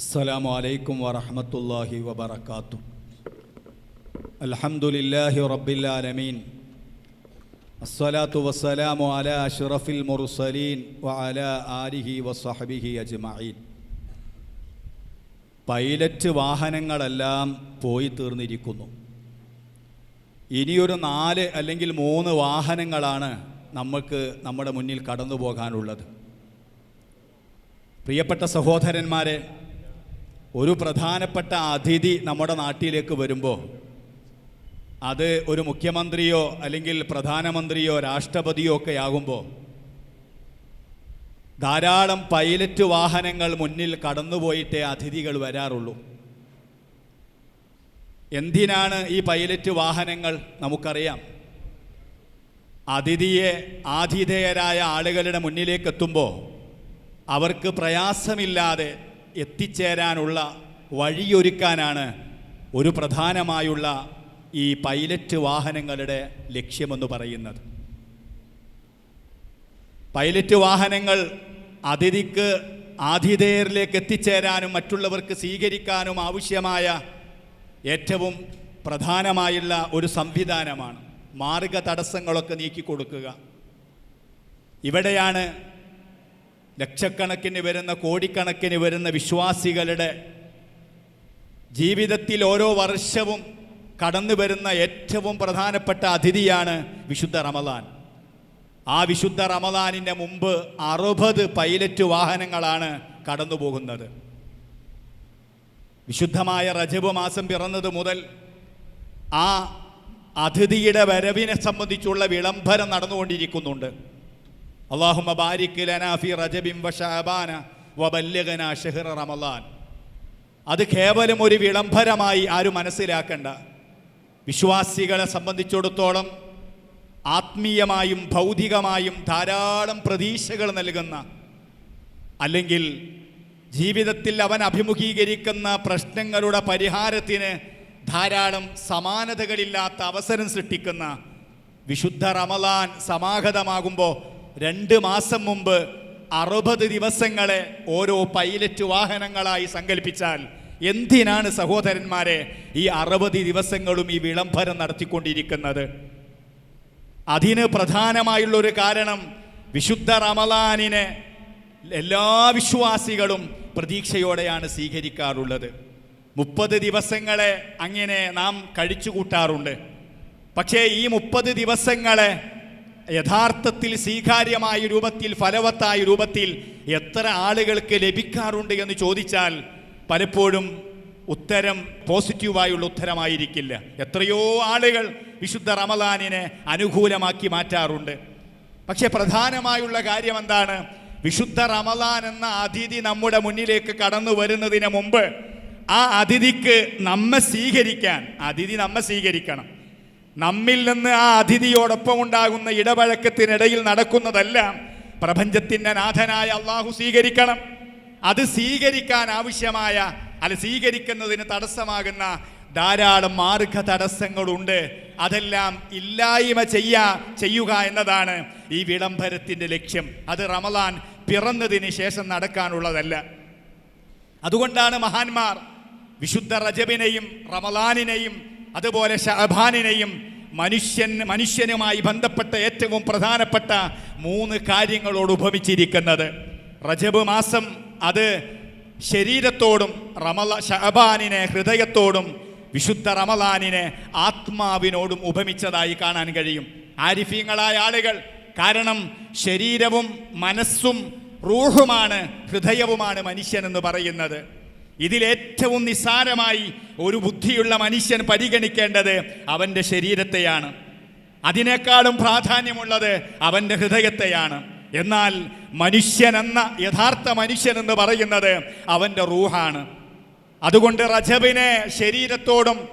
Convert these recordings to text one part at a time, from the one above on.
السلام عليكم ورحمة الله وبركاته الحمد لله رب العالمين الصلاة والسلام على أشرف المرسلين وعلى آله وصحبه أجمعين pilot വാഹനങ്ങളെല്ലാം പോയി തീർന്നിരിക്കുന്നു ഇനിയൊരു നാല് അല്ലെങ്കിൽ മൂന്ന് വാഹനങ്ങളാണ് നമുക്ക് നമ്മുടെ മുന്നിൽ കടന്നു പോകാനുള്ളത് പ്രിയപ്പെട്ട സഹോദരന്മാരെ ഒരു പ്രധാനപ്പെട്ട അതിഥി നമ്മുടെ നാട്ടിലേക്ക് വരുമ്പോൾ അത് ഒരു മുഖ്യമന്ത്രിയോ അല്ലെങ്കിൽ പ്രധാനമന്ത്രിയോ രാഷ്ട്രപതിയോ ഒക്കെ ആകുമ്പോൾ ധാരാളം പൈലറ്റ് വാഹനങ്ങൾ മുന്നിൽ കടന്നുപോയിട്ടേ അതിഥികൾ വരാറുള്ളൂ. എന്തിനാണ് ഈ പൈലറ്റ് വാഹനങ്ങൾ നമുക്കറിയാം. അതിഥിയെ ആതിഥേയരായ ആളുകളുടെ മുന്നിലേക്ക് എത്തുമ്പോൾ അവർക്ക് പ്രയാസമില്ലാതെ എത്തിച്ചേരാനുള്ള വഴിയൊരുക്കാനാണ് ഒരു പ്രധാനമായുള്ള ഈ പൈലറ്റ് വാഹനങ്ങളുടെ ലക്ഷ്യമെന്ന് പറയുന്നത്. പൈലറ്റ് വാഹനങ്ങൾ അതിഥിക്ക് ആതിഥേയരിലേക്ക് എത്തിച്ചേരാനും മറ്റുള്ളവർക്ക് സ്വീകരിക്കാനും ആവശ്യമായ ഏറ്റവും പ്രധാനമായുള്ള ഒരു സംവിധാനമാണ്. മാർഗ തടസ്സങ്ങളൊക്കെ നീക്കിക്കൊടുക്കുക. ഇവിടെയാണ് ലക്ഷക്കണക്കിന് വരുന്ന കോടിക്കണക്കിന് വരുന്ന വിശ്വാസികളുടെ ജീവിതത്തിൽ ഓരോ വർഷവും കടന്നു വരുന്ന ഏറ്റവും പ്രധാനപ്പെട്ട അതിഥിയാണ് വിശുദ്ധ റമദാൻ. ആ വിശുദ്ധ റമദാനിന്റെ മുമ്പ് അറുപത് പൈലറ്റ് വാഹനങ്ങളാണ് കടന്നു പോകുന്നത് വിശുദ്ധമായ റജബ് മാസം പിറന്നത് മുതൽ ആ അതിഥിയുടെ വരവിനെ സംബന്ധിച്ചുള്ള വിളംബരം നടന്നുകൊണ്ടിരിക്കുന്നുണ്ട്. അള്ളാഹുമ ബാരിക് ലനാ ഫി റജബിൻ വ ഷഅബാന വ ബല്ലിഗ്നാ ഷഹ്റ റമളാൻ അത് കേവലം ഒരു വിളംബരമായി ആരും മനസ്സിലാക്കണ്ട. വിശ്വാസികളെ സംബന്ധിച്ചിടത്തോളം ആത്മീയമായും ഭൗതികമായും ധാരാളം പ്രതീക്ഷകൾ നൽകുന്ന അല്ലെങ്കിൽ ജീവിതത്തിൽ അവൻ അഭിമുഖീകരിക്കുന്ന പ്രശ്നങ്ങളുടെ പരിഹാരത്തിന് ധാരാളം സമാനതകളില്ലാത്ത അവസരം സൃഷ്ടിക്കുന്ന വിശുദ്ധ റമലാൻ സമാഗതമാകുമ്പോൾ രണ്ട് മാസം മുമ്പ് അറുപത് ദിവസങ്ങളെ ഓരോ പൈലറ്റ് വാഹനങ്ങളായി സങ്കല്പിച്ചാൽ എന്തിനാണ് സഹോദരന്മാരെ ഈ അറുപത് ദിവസങ്ങളും ഈ വിളംബരം നടത്തിക്കൊണ്ടിരിക്കുന്നത്? അതിന് പ്രധാനമായുള്ള ഒരു കാരണം വിശുദ്ധ റമലാനിനെ എല്ലാ വിശ്വാസികളും പ്രതീക്ഷയോടെയാണ് സ്വീകരിക്കാറുള്ളത്. മുപ്പത് ദിവസങ്ങളെ അങ്ങനെ നാം കഴിച്ചു കൂട്ടാറുണ്ട് പക്ഷേ ഈ മുപ്പത് ദിവസങ്ങളെ യഥാർത്ഥത്തിൽ സ്വീകാര്യമായ രൂപത്തിൽ ഫലവത്തായ രൂപത്തിൽ എത്ര ആളുകൾക്ക് ലഭിക്കാറുണ്ട് എന്ന് ചോദിച്ചാൽ പലപ്പോഴും ഉത്തരം പോസിറ്റീവായുള്ള ഉത്തരമായിരിക്കില്ല. എത്രയോ ആളുകൾ വിശുദ്ധ റമദാനിനെ അനുകൂലമാക്കി മാറ്റാറുണ്ട്. പക്ഷെ പ്രധാനമായുള്ള കാര്യം എന്താണ് വിശുദ്ധ റമദാൻ എന്ന അതിഥി നമ്മുടെ മുന്നിലേക്ക് കടന്നു വരുന്നതിന് മുമ്പ് ആ അതിഥിക്ക് നമ്മെ സ്വീകരിക്കാൻ അതിഥി നമ്മെ സ്വീകരിക്കണം. നമ്മിൽ നിന്ന് ആ അതിഥിയോടൊപ്പം ഉണ്ടാകുന്ന ഇടപഴക്കത്തിനിടയിൽ നടക്കുന്നതെല്ലാം. പ്രപഞ്ചത്തിന്റെ നാഥനായ അള്ളാഹു സ്വീകരിക്കണം. അത് സ്വീകരിക്കാൻ ആവശ്യമായ അല്ല സ്വീകരിക്കുന്നതിന് തടസ്സമാകുന്ന ധാരാളം മാർഗ തടസ്സങ്ങളുണ്ട് അതെല്ലാം ഇല്ലായ്മ ചെയ്യാ ചെയ്യുക എന്നതാണ് ഈ വിളംബരത്തിന്റെ ലക്ഷ്യം. അത് റമലാൻ പിറന്നതിന് ശേഷം നടക്കാനുള്ളതല്ല. അതുകൊണ്ടാണ് മഹാന്മാർ വിശുദ്ധ റജബിനെയും റമലാനിനെയും അതുപോലെ ഷഹബാനിനെയും മനുഷ്യൻ മനുഷ്യനുമായി ബന്ധപ്പെട്ട ഏറ്റവും പ്രധാനപ്പെട്ട മൂന്ന് കാര്യങ്ങളോട് ഉപമിച്ചിരിക്കുന്നത്. റജബ് മാസം അത് ശരീരത്തോടും റമല ഷഹബാനിനെ ഹൃദയത്തോടും വിശുദ്ധ റമലാനിനെ ആത്മാവിനോടും ഉപമിച്ചതായി കാണാൻ കഴിയും. ആരിഫീങ്ങളായ ആളുകൾ കാരണം ശരീരവും മനസ്സും റൂഹുമാണ് ഹൃദയവുമാണ് മനുഷ്യനെന്ന് പറയുന്നത്. ഇതിലേറ്റവും നിസ്സാരമായി ഒരു ബുദ്ധിയുള്ള മനുഷ്യൻ പരിഗണിക്കേണ്ടത് അവന്റെ ശരീരത്തെയാണ്. അതിനേക്കാളും പ്രാധാന്യമുള്ളത് അവന്റെ ഹൃദയത്തെയാണ്. എന്നാൽ മനുഷ്യനെന്ന യഥാർത്ഥ മനുഷ്യൻ എന്ന് പറയുന്നത് അവന്റെ റൂഹാണ്. അതുകൊണ്ട് റജബിനെ ശരീരത്തോടും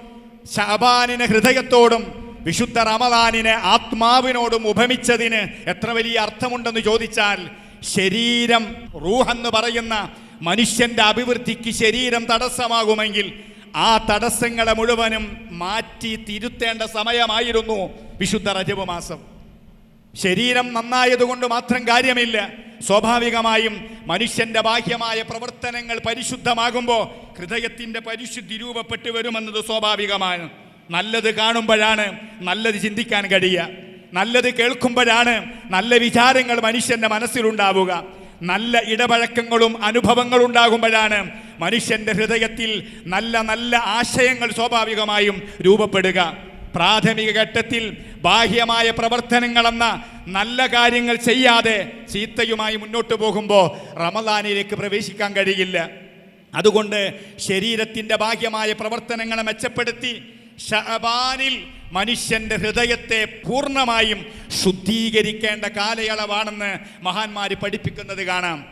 ഷാബാനിനെ ഹൃദയത്തോടും വിശുദ്ധ റമദാനിനെ ആത്മാവിനോടും ഉപമിച്ചതിന് എത്ര വലിയ അർത്ഥമുണ്ടെന്ന് ചോദിച്ചാൽ ശരീരം റൂഹെന്ന് പറയുന്ന മനുഷ്യന്റെ അഭിവൃദ്ധിക്ക് ശരീരം തടസ്സമാകുമെങ്കിൽ ആ തടസ്സങ്ങളെ മുഴുവനും മാറ്റി തിരുത്തേണ്ട സമയമായിരുന്നു വിശുദ്ധ രജവ് മാസം. ശരീരം നന്നായതുകൊണ്ട് മാത്രം കാര്യമില്ല. സ്വാഭാവികമായും മനുഷ്യന്റെ ബാഹ്യമായ പ്രവർത്തനങ്ങൾ പരിശുദ്ധമാകുമ്പോൾ ഹൃദയത്തിന്റെ പരിശുദ്ധി രൂപപ്പെട്ടു വരുമെന്നത് സ്വാഭാവികമാണ്. നല്ലത് കാണുമ്പോഴാണ് നല്ലത് ചിന്തിക്കാൻ കഴിയുക. നല്ലത് കേൾക്കുമ്പോഴാണ് നല്ല വിചാരങ്ങൾ മനുഷ്യന്റെ മനസ്സിലുണ്ടാവുക. നല്ല ഇടപഴക്കങ്ങളും അനുഭവങ്ങളും ഉണ്ടാകുമ്പോഴാണ് മനുഷ്യന്റെ ഹൃദയത്തിൽ നല്ല നല്ല ആശയങ്ങൾ സ്വാഭാവികമായും രൂപപ്പെടുക. പ്രാഥമിക ഘട്ടത്തിൽ ബാഹ്യമായ പ്രവർത്തനങ്ങളെന്ന നല്ല കാര്യങ്ങൾ ചെയ്യാതെ ചീത്തയുമായി മുന്നോട്ട് പോകുമ്പോൾ റമദാനിലേക്ക് പ്രവേശിക്കാൻ കഴിയില്ല. അതുകൊണ്ട് ശരീരത്തിന്റെ ബാഹ്യമായ പ്രവർത്തനങ്ങളെ മെച്ചപ്പെടുത്തി ഷഅബാനിൽ മനുഷ്യന്റെ ഹൃദയത്തെ പൂർണമായും ശുദ്ധീകരിക്കേണ്ട കാലയളവാണെന്ന് മഹാന്മാർ പഠിപ്പിക്കുന്നത് കാണാം.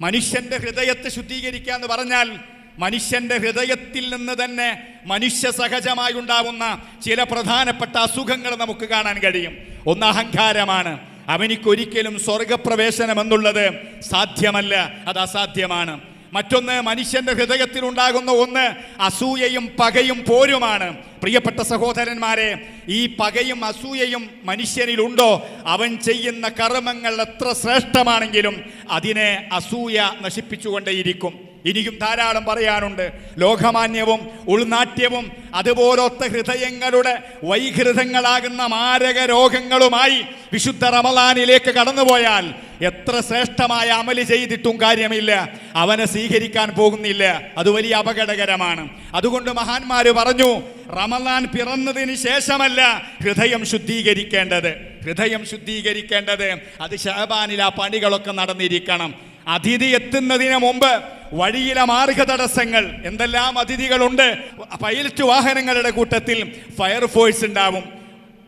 മനുഷ്യന്റെ ഹൃദയത്തെ ശുദ്ധീകരിക്കുക എന്ന് പറഞ്ഞാൽ മനുഷ്യന്റെ ഹൃദയത്തിൽ നിന്ന് തന്നെ മനുഷ്യ സഹജമായി ഉണ്ടാവുന്ന ചില പ്രധാനപ്പെട്ട അസുഖങ്ങൾ നമുക്ക് കാണാൻ കഴിയും. ഒന്ന് അഹങ്കാരമാണ്. അവനിക്കൊരിക്കലും സ്വർഗപ്രവേശനം എന്നുള്ളത് സാധ്യമല്ല. അത് അസാധ്യമാണ്. മറ്റൊന്ന് മനുഷ്യന്റെ ഹൃദയത്തിൽ ഉണ്ടാകുന്ന ഒന്ന് അസൂയയും പകയും പോരുമാണ്. പ്രിയപ്പെട്ട സഹോദരന്മാരെ ഈ പകയും അസൂയയും മനുഷ്യനിലുണ്ടോ? അവൻ ചെയ്യുന്ന കർമ്മങ്ങൾ എത്ര ശ്രേഷ്ഠമാണെങ്കിലും അതിനെ അസൂയ നശിപ്പിച്ചുകൊണ്ടേയിരിക്കും. ഇനിയും ധാരാളം പറയാനുണ്ട്. ലോകമാന്യവും ഉൾനാട്യവും അതുപോലത്തെ ഹൃദയങ്ങളുടെ വൈകൃതങ്ങളാകുന്ന മാരക രോഗങ്ങളുമായി വിശുദ്ധ റമലാനിലേക്ക് കടന്നുപോയാൽ എത്ര ശ്രേഷ്ഠമായ അമൽ ചെയ്തിട്ടും കാര്യമില്ല. അവനെ സ്വീകരിക്കാൻ പോകുന്നില്ല. അത് വലിയ അപകടകരമാണ്. അതുകൊണ്ട് മഹാന്മാര് പറഞ്ഞു റമലാൻ പിറന്നതിന് ശേഷമല്ല ഹൃദയം ശുദ്ധീകരിക്കേണ്ടത്. ഹൃദയം ശുദ്ധീകരിക്കേണ്ടത്. അത് ഷഹബാനിൽ ആ പണികളൊക്കെ നടന്നിരിക്കണം. അതിഥി എത്തുന്നതിന് മുമ്പ് വഴിയിലെ മാർഗതടസ്സങ്ങൾ. എന്തെല്ലാം അതിഥികളുണ്ട്? പൈലറ്റ് വാഹനങ്ങളുടെ കൂട്ടത്തിൽ ഫയർഫോഴ്സ് ഉണ്ടാവും.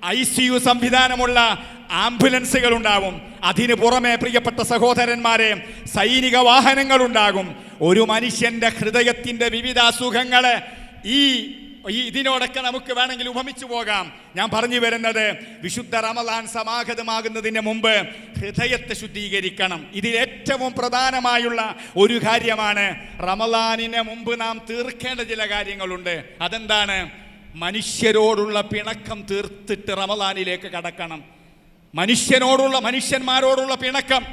ഐ സി യു സംവിധാനമുള്ള ആംബുലൻസുകൾ ഉണ്ടാവും. അതിന് പുറമെ പ്രിയപ്പെട്ട സഹോദരന്മാരെ സൈനിക വാഹനങ്ങളുണ്ടാകും ഒരു മനുഷ്യന്റെ ഹൃദയത്തിന്റെ വിവിധ അസുഖങ്ങളെ ഈ ഈ ഇതിനോടൊക്കെ നമുക്ക് വേണമെങ്കിൽ ഉപമിച്ചു പോകാം. ഞാൻ പറഞ്ഞു വരുന്നത് വിശുദ്ധ റമലാൻ സമാഗതമാകുന്നതിന് മുമ്പ് ഹൃദയത്തെ ശുദ്ധീകരിക്കണം. ഇതിൽ ഏറ്റവും പ്രധാനമായുള്ള ഒരു കാര്യമാണ് റമലാനിന് മുമ്പ് നാം തീർക്കേണ്ട ചില കാര്യങ്ങളുണ്ട്. അതെന്താണ്? മനുഷ്യരോടുള്ള പിണക്കം തീർത്തിട്ട് റമലാനിലേക്ക് കടക്കണം. മനുഷ്യനോടുള്ള മനുഷ്യന്മാരോടുള്ള പിണക്കം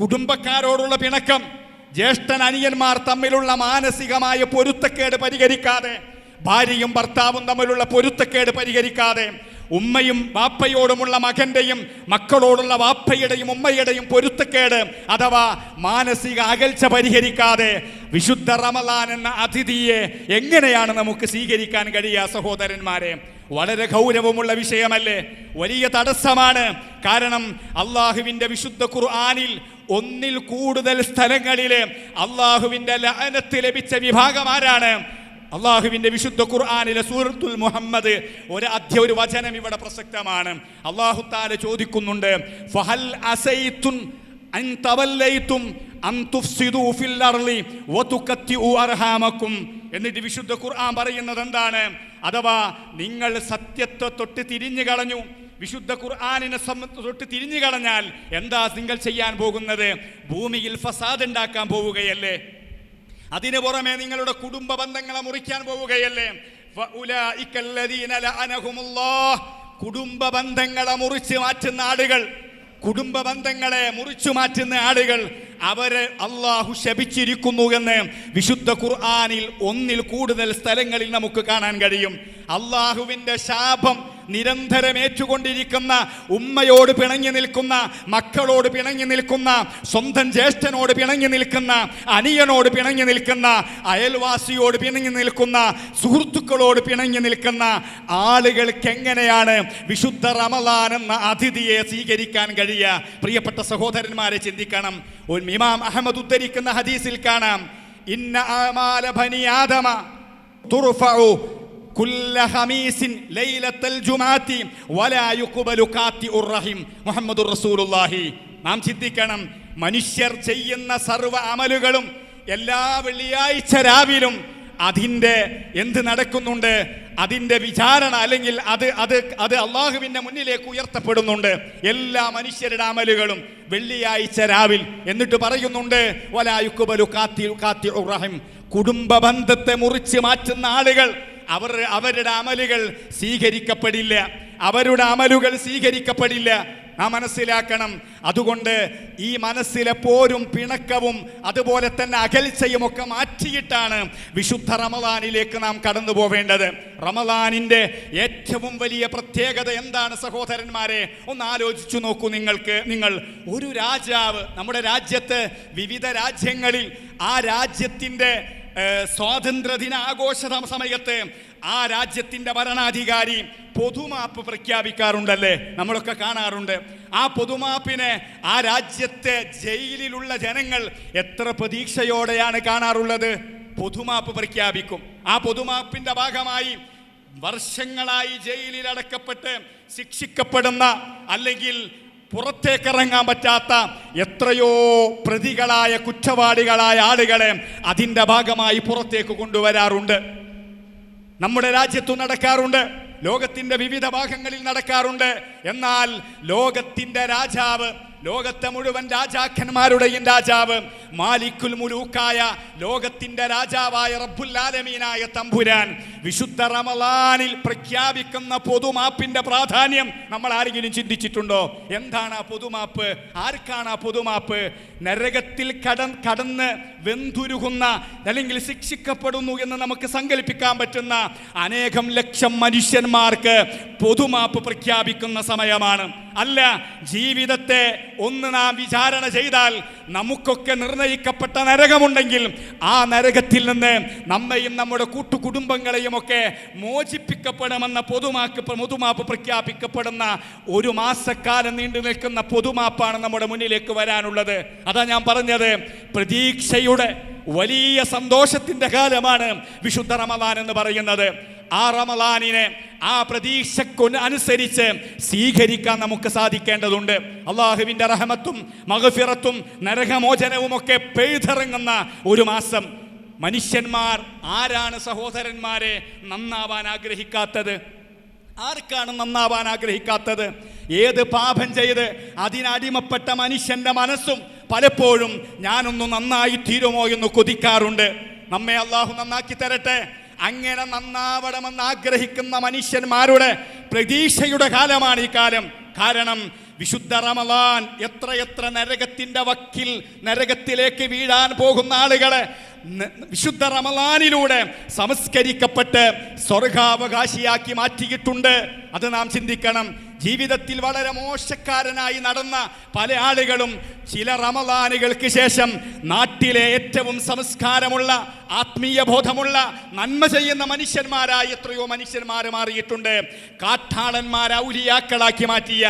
കുടുംബക്കാരോടുള്ള പിണക്കം ജ്യേഷ്ഠൻ അനിയന്മാർ തമ്മിലുള്ള മാനസികമായ പൊരുത്തക്കേട് പരിഹരിക്കാതെ ഭാര്യയും ഭർത്താവും തമ്മിലുള്ള പൊരുത്തക്കേട് പരിഹരിക്കാതെ ഉമ്മയും വാപ്പയോടുമുള്ള മകന്റെയും മക്കളോടുള്ള വാപ്പയുടെയും ഉമ്മയുടെയും പൊരുത്തക്കേട് അഥവാ മാനസിക അകൽച്ച പരിഹരിക്കാതെ വിശുദ്ധ റമലാൻ എന്ന അതിഥിയെ എങ്ങനെയാണ് നമുക്ക് സ്വീകരിക്കാൻ കഴിയുക സഹോദരന്മാരെ? വളരെ ഗൗരവമുള്ള വിഷയമല്ലേ? വലിയ തടസ്സമാണ്. കാരണം അള്ളാഹുവിന്റെ വിശുദ്ധ ഖുർആാനിൽ ഒന്നിൽ കൂടുതൽ സ്ഥലങ്ങളിൽ അള്ളാഹുവിന്റെ ലഅനത്ത് ലഭിച്ച വിഭാഗം ആരാണ്? അള്ളാഹുവിന്റെ വിശുദ്ധ ഖുർആാനിലെ സൂറത്തുൽ മുഹമ്മദ് ഒരു അധ്യ ഒരു വചനം ഇവിടെ പ്രസക്തമാണ്. അള്ളാഹു താല ചോദിക്കുന്നുണ്ട് ഫഹൽ അൻ എന്നിട്ട് വിശുദ്ധ ഖുർആൻ പറയുന്നത് എന്താണ്? അഥവാ നിങ്ങൾ സത്യത്തെ തൊട്ട് തിരിഞ്ഞു കളഞ്ഞു വിശുദ്ധ ഖുർആാനിനെ തൊട്ട് തിരിഞ്ഞു കളഞ്ഞാൽ എന്താ നിങ്ങൾ ചെയ്യാൻ പോകുന്നത്? ഭൂമിയിൽ ഫസാദ് ഉണ്ടാക്കാൻ പോവുകയല്ലേ? അതിനു പുറമെ നിങ്ങളുടെ കുടുംബ ബന്ധങ്ങളെ മുറിക്കാൻ പോവുകയല്ലേ. കുടുംബ ബന്ധങ്ങളെ മുറിച്ച് മാറ്റുന്ന ആളുകൾ കുടുംബ ബന്ധങ്ങളെ മുറിച്ചു മാറ്റുന്ന ആളുകൾ അവരെ അള്ളാഹു ശപിച്ചിരിക്കുന്നു എന്ന് വിശുദ്ധ ഖുർആാനിൽ ഒന്നിൽ കൂടുതൽ സ്ഥലങ്ങളിൽ നമുക്ക് കാണാൻ കഴിയും അള്ളാഹുവിന്റെ ശാപം നിരന്തരം ഏറ്റുകൊണ്ടിരിക്കുന്ന ഉമ്മയോട് പിണങ്ങി നിൽക്കുന്ന മക്കളോട് പിണങ്ങി നിൽക്കുന്ന സ്വന്തം ജ്യേഷ്ഠനോട് പിണങ്ങി നിൽക്കുന്ന അനിയനോട് പിണങ്ങി നിൽക്കുന്ന അയൽവാസിയോട് പിണങ്ങി നിൽക്കുന്ന സുഹൃത്തുക്കളോട് പിണങ്ങി നിൽക്കുന്ന ആളുകൾക്ക് എങ്ങനെയാണ് വിശുദ്ധ റമലാൻ എന്ന അതിഥിയെ സ്വീകരിക്കാൻ കഴിയുക? പ്രിയപ്പെട്ട സഹോദരന്മാരെ ചിന്തിക്കണം. ഇമാം അഹമ്മദ് ഉദ്ധരിക്കുന്ന ഹദീസിൽ കാണാം. ഇന്ന ബനി ആദമ തുർഫഉ കുല്ല ഹമീസിൻ ലൈലത്തൽ ജുമാഅത്തി വലാ യുഖ്ബലു ഖാത്തിഉർ റഹിം മുഹമ്മദുർ റസൂലുള്ളാഹി. നാം ചിന്തിക്കണം മനുഷ്യർ ചെയ്യുന്ന സർവ അമലുകളും എല്ലാ വെള്ളിയാഴ്ച രാവിലും അതിന്റെ എന്ത് നടക്കുന്നുണ്ട് അതിന്റെ വിചാരണ അല്ലെങ്കിൽ അത് അത് അത് അള്ളാഹുവിന്റെ മുന്നിലേക്ക് ഉയർത്തപ്പെടുന്നുണ്ട്. എല്ലാ മനുഷ്യരുടെ അമലുകളും വെള്ളിയാഴ്ച രാവിൽ എന്നിട്ട് പറയുന്നുണ്ട് വലായുക്കുബലു കാത്തി കാത്തി റഹിം. കുടുംബ ബന്ധത്തെ മുറിച്ച് മാറ്റുന്ന ആളുകൾ അവർ അവരുടെ അമലുകൾ സ്വീകരിക്കപ്പെടില്ല. അവരുടെ അമലുകൾ സ്വീകരിക്കപ്പെടില്ല. നാം മനസ്സിലാക്കണം. അതുകൊണ്ട് ഈ മനസ്സിലെ പോരും പിണക്കവും അതുപോലെ തന്നെ അകൽച്ചയും ഒക്കെ മാറ്റിയിട്ടാണ് വിശുദ്ധ റമദാനിലേക്ക് നാം കടന്നു പോവേണ്ടത്. റമദാനിന്റെ ഏറ്റവും വലിയ പ്രത്യേകത എന്താണ് സഹോദരന്മാരെ? ഒന്ന് ആലോചിച്ചു നോക്കൂ നിങ്ങൾക്ക്. നിങ്ങൾ ഒരു രാജാവ് നമ്മുടെ രാജ്യത്ത് വിവിധ രാജ്യങ്ങളിൽ ആ രാജ്യത്തിന്റെ ഏഹ്, സ്വാതന്ത്ര്യദിന ആഘോഷ സമയത്ത് ആ രാജ്യത്തിന്റെ ഭരണാധികാരി പൊതുമാപ്പ് പ്രഖ്യാപിക്കാറുണ്ടല്ലേ? നമ്മളൊക്കെ കാണാറുണ്ട്. ആ പൊതുമാപ്പിനെ ആ രാജ്യത്തെ ജയിലിലുള്ള ജനങ്ങൾ എത്ര പ്രതീക്ഷയോടെയാണ് കാണാറുള്ളത്? പൊതുമാപ്പ് പ്രഖ്യാപിക്കും. ആ പൊതുമാപ്പിന്റെ ഭാഗമായി വർഷങ്ങളായി ജയിലിൽ അടക്കപ്പെട്ട് ശിക്ഷിക്കപ്പെടുന്ന അല്ലെങ്കിൽ പുറത്തേക്കിറങ്ങാൻ പറ്റാത്ത എത്രയോ പ്രതികളായ കുറ്റവാളികളായ ആളുകളെ അതിന്റെ ഭാഗമായി പുറത്തേക്ക് കൊണ്ടുവരാറുണ്ട്. നമ്മുടെ രാജ്യത്തു നടക്കാറുണ്ട്. ലോകത്തിന്റെ വിവിധ ഭാഗങ്ങളിൽ നടക്കാറുണ്ട്. എന്നാൽ ലോകത്തിന്റെ രാജാവ് ലോകത്തെ മുഴുവൻ രാജാക്കന്മാരുടെയും രാജാവ് മാലിക്കുൽ മുലൂക്കായ ലോകത്തിന്റെ രാജാവായ റബ്ബുല്ലാലമീനായ തമ്പുരാൻ വിശുദ്ധ റമലാനിൽ പ്രഖ്യാപിക്കുന്ന പൊതുമാപ്പിന്റെ പ്രാധാന്യം നമ്മൾ ആരെങ്കിലും ചിന്തിച്ചിട്ടുണ്ടോ? എന്താണ് ആ പൊതുമാപ്പ്? ആർക്കാണ് ആ പൊതുമാപ്പ്? നരകത്തിൽ കട കടന്ന് വെന്തുരുകുന്ന അല്ലെങ്കിൽ ശിക്ഷിക്കപ്പെടുന്നു എന്ന് നമുക്ക് സങ്കല്പിക്കാൻ പറ്റുന്ന അനേകം ലക്ഷം മനുഷ്യന്മാർക്ക് പൊതുമാപ്പ് പ്രഖ്യാപിക്കുന്ന സമയമാണ്. അല്ല ജീവിതത്തെ ഒന്ന് നാം വിചാരണ ചെയ്താൽ നമുക്കൊക്കെ നിർണയിക്കപ്പെട്ട നരകമുണ്ടെങ്കിൽ ആ നരകത്തിൽ നിന്ന് നമ്മയും നമ്മുടെ കൂട്ടുകുടുംബങ്ങളെയും ഒക്കെ മോചിപ്പിക്കപ്പെടുമെന്ന പൊതുമാക്ക് പൊതുമാപ്പ് പ്രഖ്യാപിക്കപ്പെടുന്ന ഒരു മാസക്കാലം നീണ്ടു നിൽക്കുന്ന പൊതുമാപ്പാണ് നമ്മുടെ മുന്നിലേക്ക് വരാനുള്ളത്. അതാ ഞാൻ പറഞ്ഞത് പ്രതീക്ഷയുടെ വലിയ സന്തോഷത്തിന്റെ കാലമാണ് വിശുദ്ധ റമദാൻ എന്ന് പറയുന്നത്. ആ റമലാനിനെ ആ പ്രതീക്ഷ അനുസരിച്ച് സ്വീകരിക്കാൻ നമുക്ക് സാധിക്കേണ്ടതുണ്ട്. അള്ളാഹുവിന്റെ റഹമത്തും മഹഫിറത്തും നരകമോചനവും ഒക്കെ പെയ്തിറങ്ങുന്ന ഒരു മാസം. മനുഷ്യന്മാർ ആരാണ് സഹോദരന്മാരെ നന്നാവാൻ ആഗ്രഹിക്കാത്തത്? ആർക്കാണ് നന്നാവാൻ ആഗ്രഹിക്കാത്തത്? ഏത് പാപം ചെയ്ത് അതിനടിമപ്പെട്ട മനുഷ്യന്റെ മനസ്സും പലപ്പോഴും ഞാനൊന്ന് നന്നായി തീരുമോ എന്ന് കൊതിക്കാറുണ്ട്. നമ്മെ അള്ളാഹു നന്നാക്കി തരട്ടെ. അങ്ങനെ നന്നാവണമെന്ന് ആഗ്രഹിക്കുന്ന മനുഷ്യന്മാരുടെ പ്രതീക്ഷയുടെ കാലമാണ് ഈ കാലം. കാരണം വിശുദ്ധ റമലാൻ എത്രയെത്ര നരകത്തിന്റെ വക്കിൽ നരകത്തിലേക്ക് വീഴാൻ പോകുന്ന ആളുകളെ വിശുദ്ധ റമലാനിലൂടെ സംസ്കരിക്കപ്പെട്ട് സ്വർഗാവകാശിയാക്കി മാറ്റിയിട്ടുണ്ട്. അത് നാം ചിന്തിക്കണം. ജീവിതത്തിൽ വളരെ മോശക്കാരനായി നടന്ന പല ആളുകളും ചില റമദാനുകൾക്ക് ശേഷം നാട്ടിലെ ഏറ്റവും സംസ്കാരമുള്ള ആത്മീയ ബോധമുള്ള നന്മ ചെയ്യുന്ന മനുഷ്യന്മാരായി എത്രയോ മനുഷ്യന്മാർ മാറിയിട്ടുണ്ട്. കാട്ടാളന്മാർ ഔലിയാക്കളാക്കി മാറ്റിയ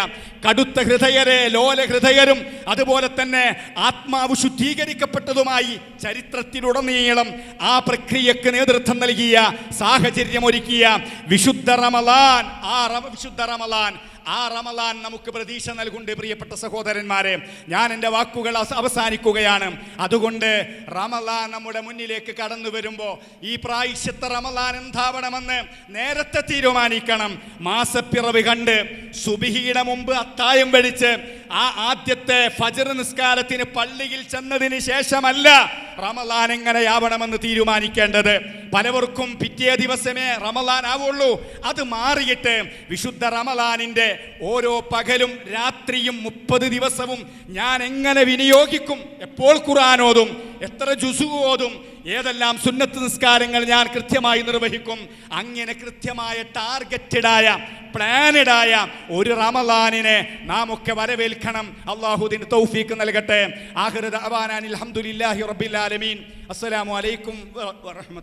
കടുത്ത ഹൃദയരെ ലോല ഹൃദയരും അതുപോലെ തന്നെ ആത്മാവ് ശുദ്ധീകരിക്കപ്പെട്ടതുമായി ചരിത്രത്തിലുടനീളം ആ പ്രക്രിയക്ക് നേതൃത്വം നൽകിയ സാഹചര്യം ഒരുക്കിയ വിശുദ്ധ റമലാൻ ആ വിശുദ്ധ റമലാൻ ആ റമലാൻ നമുക്ക് പ്രതീക്ഷ നൽകുന്നുണ്ട് പ്രിയപ്പെട്ട സഹോദരന്മാരെ. ഞാൻ എന്റെ വാക്കുകൾ അവസ- അവസാനിക്കുകയാണ്. അതുകൊണ്ട് റമലാൻ നമ്മുടെ മുന്നിലേക്ക് കടന്നു വരുമ്പോൾ ഈ പ്രായശ്യത്തെ റമലാൻ എന്താവണമെന്ന് നേരത്തെ തീരുമാനിക്കണം. മാസപ്പിറവ് കണ്ട് സുബിഹിയുടെ മുമ്പ് അത്തായം വെടിച്ച് ആ ആദ്യത്തെ ഫജർ നിസ്കാരത്തിന് പള്ളിയിൽ ചെന്നതിന് ശേഷമല്ല റമലാൻ എങ്ങനെയാവണമെന്ന് തീരുമാനിക്കേണ്ടത്? പലവർക്കും പിറ്റേ ദിവസമേ റമലാൻ ആവുള്ളൂ. അത് മാറിയിട്ട് വിശുദ്ധ റമലാനിന്റെ ഓരോ പകലും രാത്രിയും മുപ്പത് ദിവസവും ഞാൻ എങ്ങനെ വിനിയോഗിക്കും? എപ്പോൾ ഖുറാനോതും എത്ര ജുസു ഓതും ഏതെല്ലാം സുന്നത്ത് നിസ്കാരങ്ങൾ ഞാൻ കൃത്യമായി നിർവഹിക്കും. അങ്ങനെ കൃത്യമായ ടാർഗറ്റഡായ പ്ലാനഡായ ഒരു റമലാനിനെ നാം ഒക്കെ വരവേൽക്കണം അള്ളാഹുദിന് തൗഫീക്ക് നൽകട്ടെ. ആഹ്റദ് അവാനാൻ അൽഹംദുലില്ലാഹി റബ്ബിൽ ആലമീൻ. അസ്സലാമു അലൈക്കും വറഹ്മത്തുള്ളാഹി